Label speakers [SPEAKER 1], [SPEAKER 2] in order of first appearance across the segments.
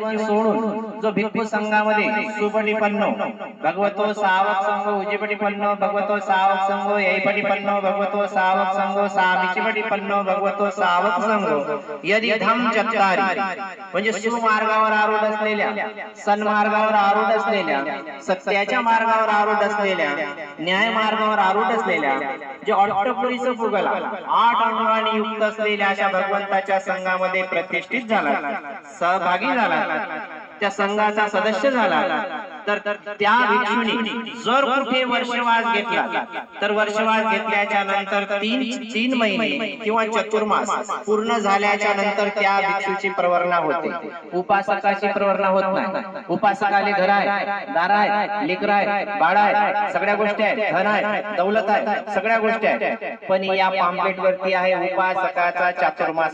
[SPEAKER 1] जीवन सोडून जो भिक्खू संघामध्ये सुपटिपन्नो भगवतो सावक संघ उजिपटिपन्नो भगवतो सावक संघ यैपटिपन्नो भगवतो सावक संघ सामिचिपटिपन्नो भगवतो सावक संघ. यदि धम चत्तारी म्हणजे सुमार्गावर आरूढ असलेल्या सन्मार्गावर आरूढ असलेल्या सत्याच्या मार्गावर आरूढ असलेल्या न्याय मार्गावर आरूढ असलेल्या जे ऑटोपरीचं फुगला आठ अंगाने युक्त असलेल्या अशा भगवंताच्या संघामध्ये प्रतिष्ठित झाला. सहभागी झाला. त्या संघाचा सदस्य झाला. तर त्या भिक्षुनी जर कुठे वर्षवास घेतला तर वर्षवास घेतल्याच्या नंतर तीन तीन महिने किंवा चतुर्मास पूर्ण झाल्याच्यानंतर त्या भिक्षूची प्रवर्णा होते. उपासकाची प्रवर्णा होत नाही. उपासकाले घर आहे दार आहे लेकर आहे बाळ आहे सगळ्या गोष्टी आहेत धन आहे दौलत आहे सगळ्या गोष्टी आहेत. पण या पॅम्पलेट वरती आहे उपासकाचा चातुर्मास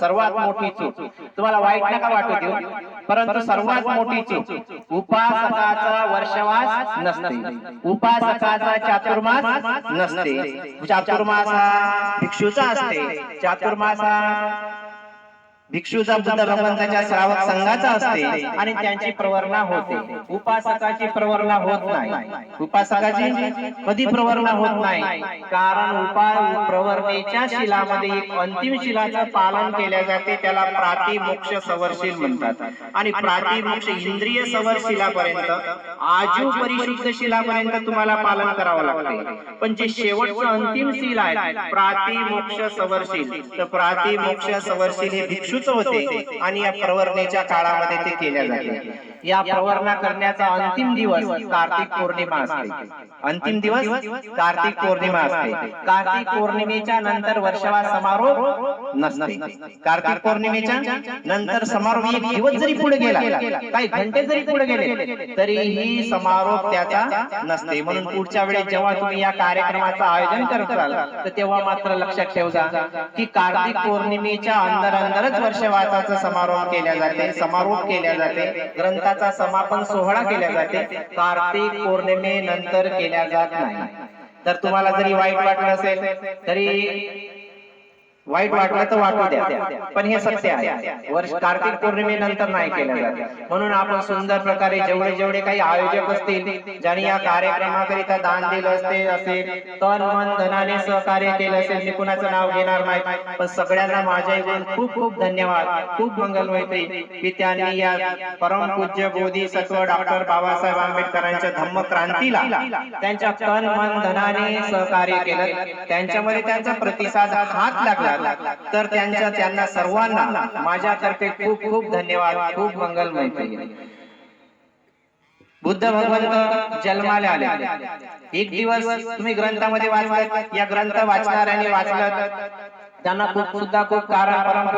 [SPEAKER 1] सर्वात मोठी चूक तुम्हाला वाईट नका वाटू देऊ. परंतु सर्वात मोठी चूक उपासकाचा वर्षवास नसते. उपासकाचा चातुर्मास नसते. चातुर्मास हा भिक्षूचा असते. चातुर्मास हा भिक्षूचा बुद्ध भगवंताच्या श्रावक संघाचा असते आणि त्यांची प्रवर्णा होते. उपासकाची प्रवर्णा होत नाही. उपासकाची कधी प्रवर्णा होत नाही. कारण उपा प्रवर्णेच्या शिलामध्ये एक अंतिम शिलाचं पालन केले जाते. त्याला प्रातिमोक्ष सवरशील म्हणतात. आणि प्रातिमोक्ष इंद्रिय सवर शिलापर्यंत आजू परिशुद्ध शिलापर्यंत तुम्हाला पालन करावं लागते. पण जे शेवटचं अंतिम शिल आहे प्रातिमोक्ष सवरशील. तर प्रातिमोक्ष सवरशील हे भिक्षूच होते आणि या प्रवर्णेच्या काळामध्ये ते केल्या जाते. या प्रवर्णा करण्याचा अंतिम दिवस कार्तिक पौर्णिमा असते. अंतिम दिवस कार्तिक पौर्णिमा असते. कार्तिक पौर्णिमेच्या नंतर वर्षवा समारोह नसते. कार्तिक पौर्णिमेच्या नंतर समारोह एक दिवस जरी पुढे गेला काही घंटे जरी पुढे गेले तरीही समारोप त्याचा नसते. म्हणून पुढच्या वेळेस जेव्हा तुम्ही या कार्यक्रमाचं आयोजन करताल तर तेव्हा मात्र लक्षात ठेवजा की कार्तिक पौर्णिमेच्या अंदर अंदरच वर्षवासाचा समारोप केल्या जाते समारोप केल्या जाते ग्रंथाचा समापन सोहळा केला जाते कार्तिक पौर्णिमेनंतर केल्या जात नाही. तर तुम्हाला जरी वाईट वाटलं असेल तरी वाईट वाटलं तर वाटू द्या पण हे सत्य आहे. वर्ष कार्तिक पौर्णिमेनंतर नाही केलं जात. म्हणून आपण सुंदर प्रकारे जेवढे जेवढे काही आयोजक असतील ज्यांनी या कार्यक्रमाकरिता दान दिलं असते असेल तन मन धनाने सहकार्य केलं असेल मी कुणाचं नाव घेणार नाही पण सगळ्यांना माझ्या इकडून खूप खूप धन्यवाद. खूप मंगलमैत्री की त्यांनी या परमपूज्य बोधिसत्व डॉक्टर बाबासाहेब आंबेडकरांच्या धम्म क्रांतीला त्यांच्या तन मन धनाने सहकार्य केलं त्यांच्यामध्ये त्यांचा प्रतिसाद हात लागला तर त्यांच्या त्यांना सर्वांना माझ्यातर्फे खूप खूप धन्यवाद खूप मंगल मैत्री बुद्ध भगवंत जन्माला आले. एक दिवस तुम्ही ग्रंथामध्ये वाचलात या ग्रंथ वाचणाऱ्यांनी वाचलं त्यांना खूप सुद्धा खूप कारण परम